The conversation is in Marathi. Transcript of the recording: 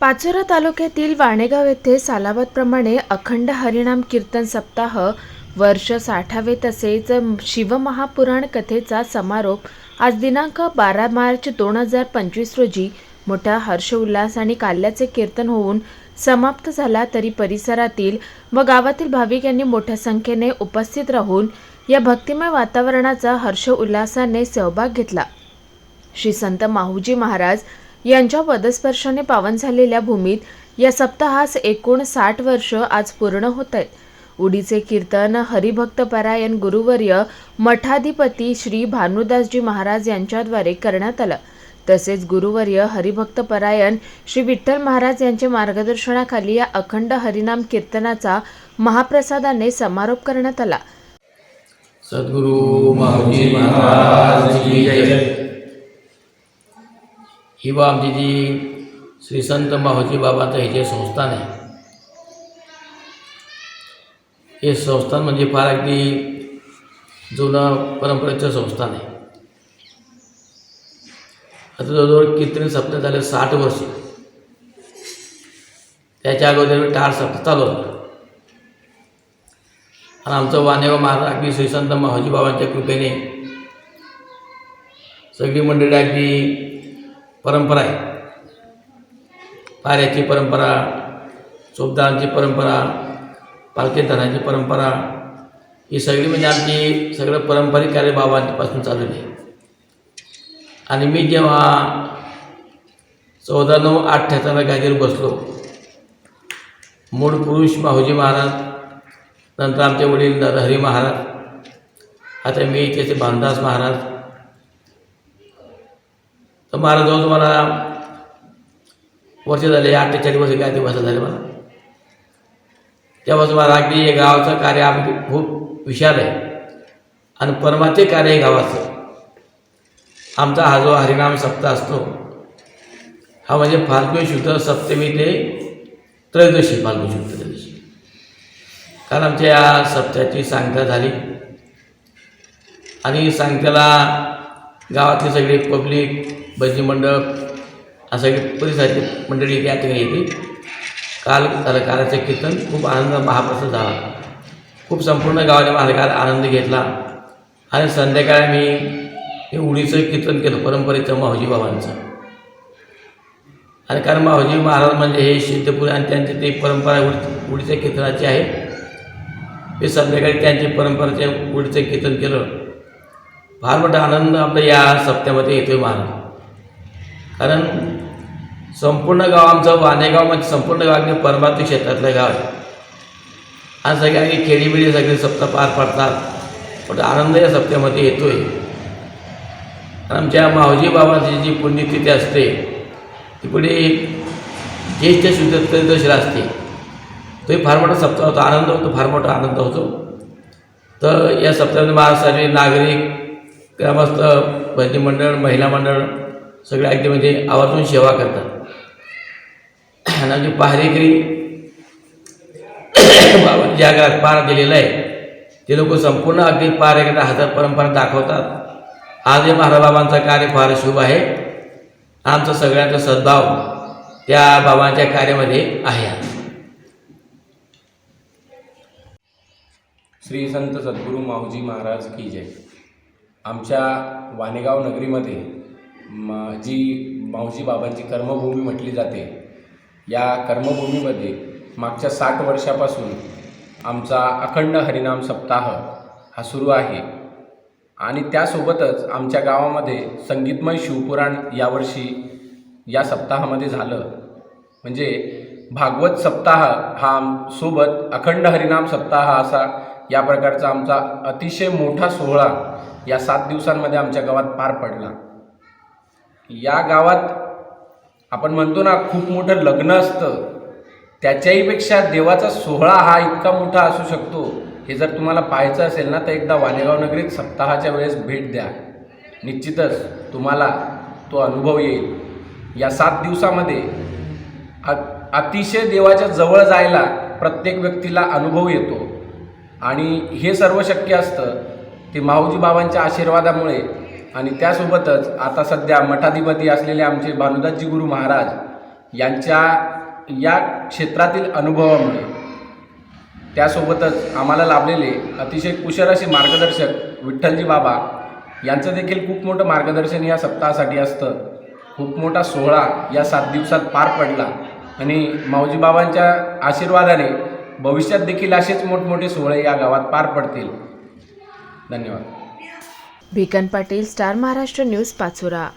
पाचोरा तालुक्यातील वाणेगाव येथे सालावतप्रमाणे अखंड हरिणाम कीर्तन सप्ताह वर्ष साठावे तसेच शिवमहापुराण कथेचा समारोप आज दिनांक बारा मार्च दोन हजार पंचवीस रोजी मोठ्या हर्षोल्लास आणि काल्याचे कीर्तन होऊन समाप्त झाला तरी परिसरातील व गावातील भाविक यांनी मोठ्या संख्येने उपस्थित राहून या भक्तिमय वातावरणाचा हर्षउल्लासाने सहभाग घेतला. श्री संत माहुजी महाराज यांच्या पदस्पर्शाने पावन झालेल्या भूमीत या सप्ताहास एकूण साठ वर्ष आज पूर्ण होत आहेत. उडीचे कीर्तन हरिभक्तपरायण गुरुवर्य मठाधिपती श्री भानुदासजी महाराज यांच्याद्वारे करण्यात आलं. तसेच गुरुवर्य हरिभक्तपरायण श्री विठ्ठल महाराज यांच्या मार्गदर्शनाखाली या अखंड हरिनाम कीर्तनाचा महाप्रसादाने समारोप करण्यात आला. सद्गुरु महाराज ही बा आमची जी श्री संत माहुजी बाबांचं हे जे संस्थान आहे हे संस्थान म्हणजे फार अगदी जुनं परंपरेचं संस्थान आहे. आता जवळजवळ कीर्तन सप्ताह झाले साठ वर्ष. त्याच्या अगोदर मी टाळ सप्ताह चालवलं आणि आमचं वानेवा महाराज अगदी श्रीसंत माहोजी बाबांच्या कृपेने सगळी मंडळी अगदी परंपरा आहे. पाऱ्याची परंपरा चोपदारांची परंपरा पालखी परंपरा ही सगळी म्हणजे आमची सगळं पारंपरिक कार्य बाबांपासून चालू आहे. आणि मी जेव्हा चौदा नऊ अठ्ठ्याहत्तरला गादीवर बसलो मूळ पुरुष माहुजी महाराज नंतर आमचे वडील हरी महाराज आता मी त्याचे भानदास महाराज तर महाराज जवळ मला वर्ष झाले अठ्ठेचाळीस वर्ष काय दिवस झाले मला तेव्हापासून मला अगदी हे गावाचं कार्य आम्ही खूप विशाल आहे. आणि परमाचे कार्य आहे गावाचं. आमचा हा जो हरिनाम सप्ताह असतो हा म्हणजे फाल्गुन शुद्ध सप्तमी ते त्रयोदशी फाल्गुन शुद्ध त्रयोदशी. कारण आमच्या या सप्त्याची सांगता झाली. आणि सांगत्याला गावातली सगळी पब्लिक भजनी मंडप असं परिसराची मंडळी या ठिकाणी येते. काल झालं कालाचं कीर्तन खूप आनंद महाप्रसाद झाला. खूप संपूर्ण गावाने महाराज आनंद घेतला. आणि संध्याकाळी मी हे उडीचं कीर्तन केलं परंपरेचं माहुजी बाबांचं. आणि कारण माहुजी महाराज म्हणजे हे सिद्धपुरी आणि त्यांची ती परंपरा उडी उडीच्या कीर्तनाची आहे. ते संध्याकाळी त्यांची परंपरेचे उडीचं कीर्तन केलं. फार मोठा आनंद आपल्या या सप्त्यामध्ये येतोय महाराज. कारण संपूर्ण गाव आमचं वानेगाव म्हणजे संपूर्ण गाव अगदी परमार्थी क्षेत्रातलं गाव आहे. आणि सगळी अगदी खेडीबिडी सगळे सप्ताह पार पडतात. पण आनंद या सप्त्यामध्ये येतोय. आणि आमच्या मावजी बाबाची जी पुण्यतिथी असते ती पुढे ज्येष्ठ शुद्ध त्रयोदशीला असते. तोही फार मोठा सप्ताह होतो आनंद होतो फार मोठा आनंद होतो. तर या सप्ताहामध्ये महाराष्ट्राचे नागरिक ग्रामस्थ भजनी मंडळ महिला मंडळ सगळे अगदी म्हणजे आवर्जून सेवा करतात. आणि आमची पहारेकरी बाबांनी ज्या घरात पार दिलेला आहे ते लोक संपूर्ण अगदी पार एकदा हजार परंपरा दाखवतात. आजही महाराज कार्य फार शुभ आहे. आमचा सगळ्यांचा सद्भाव त्या बाबांच्या कार्यामध्ये आहे. श्री संत सद्गुरू माऊजी महाराज की जय. आमच्या वानेगाव नगरीमध्ये मा जी माऊजी बाबांची कर्मभूमी म्हटली जाते. या कर्मभूमीमध्ये मागच्या साठ वर्षापासून आमचा अखंड हरिनाम सप्ताह हा सुरू आहे. आणि त्यासोबतच आमच्या गावामध्ये संगीतमय शिवपुराण यावर्षी या सप्ताहामध्ये झालं. म्हणजे भागवत सप्ताह हा सोबत अखंड हरिनाम सप्ताह असा या प्रकारचा आमचा अतिशय मोठा सोहळा या सात दिवसांमध्ये आमच्या गावात पार पडला. या गावात आपण म्हणतो ना खूप मोठं लग्न असतं. त्याच्याहीपेक्षा देवाचा सोहळा हा इतका मोठा असू शकतो. हे जर तुम्हाला पाहायचं असेल ना तर एकदा वानेगाव नगरीत सप्ताहाच्या वेळेस भेट द्या. निश्चितच तुम्हाला तो अनुभव येईल. या सात दिवसामध्ये अ अतिशय देवाच्या जवळ जायला प्रत्येक व्यक्तीला अनुभव येतो. आणि हे सर्व शक्य असतं. ते माऊजी बाबांच्या आशीर्वादामुळे आणि त्यासोबतच आता सध्या मठाधिपती असलेले आमचे भानुदासजी गुरु महाराज यांच्या या क्षेत्रातील अनुभवामुळे त्यासोबतच आम्हाला लाभलेले अतिशय कुशल असे मार्गदर्शक विठ्ठलजी बाबा यांचं देखील खूप मोठं मार्गदर्शन या सप्ताहासाठी असतं. खूप मोठा सोहळा या सात दिवसात पार पडला आणि माऊजीबाबांच्या आशीर्वादाने भविष्यात देखील असेच मोठमोठे सोहळे या गावात पार पडतील. धन्यवाद. Bhikan Patil star Maharashtra news Pachora.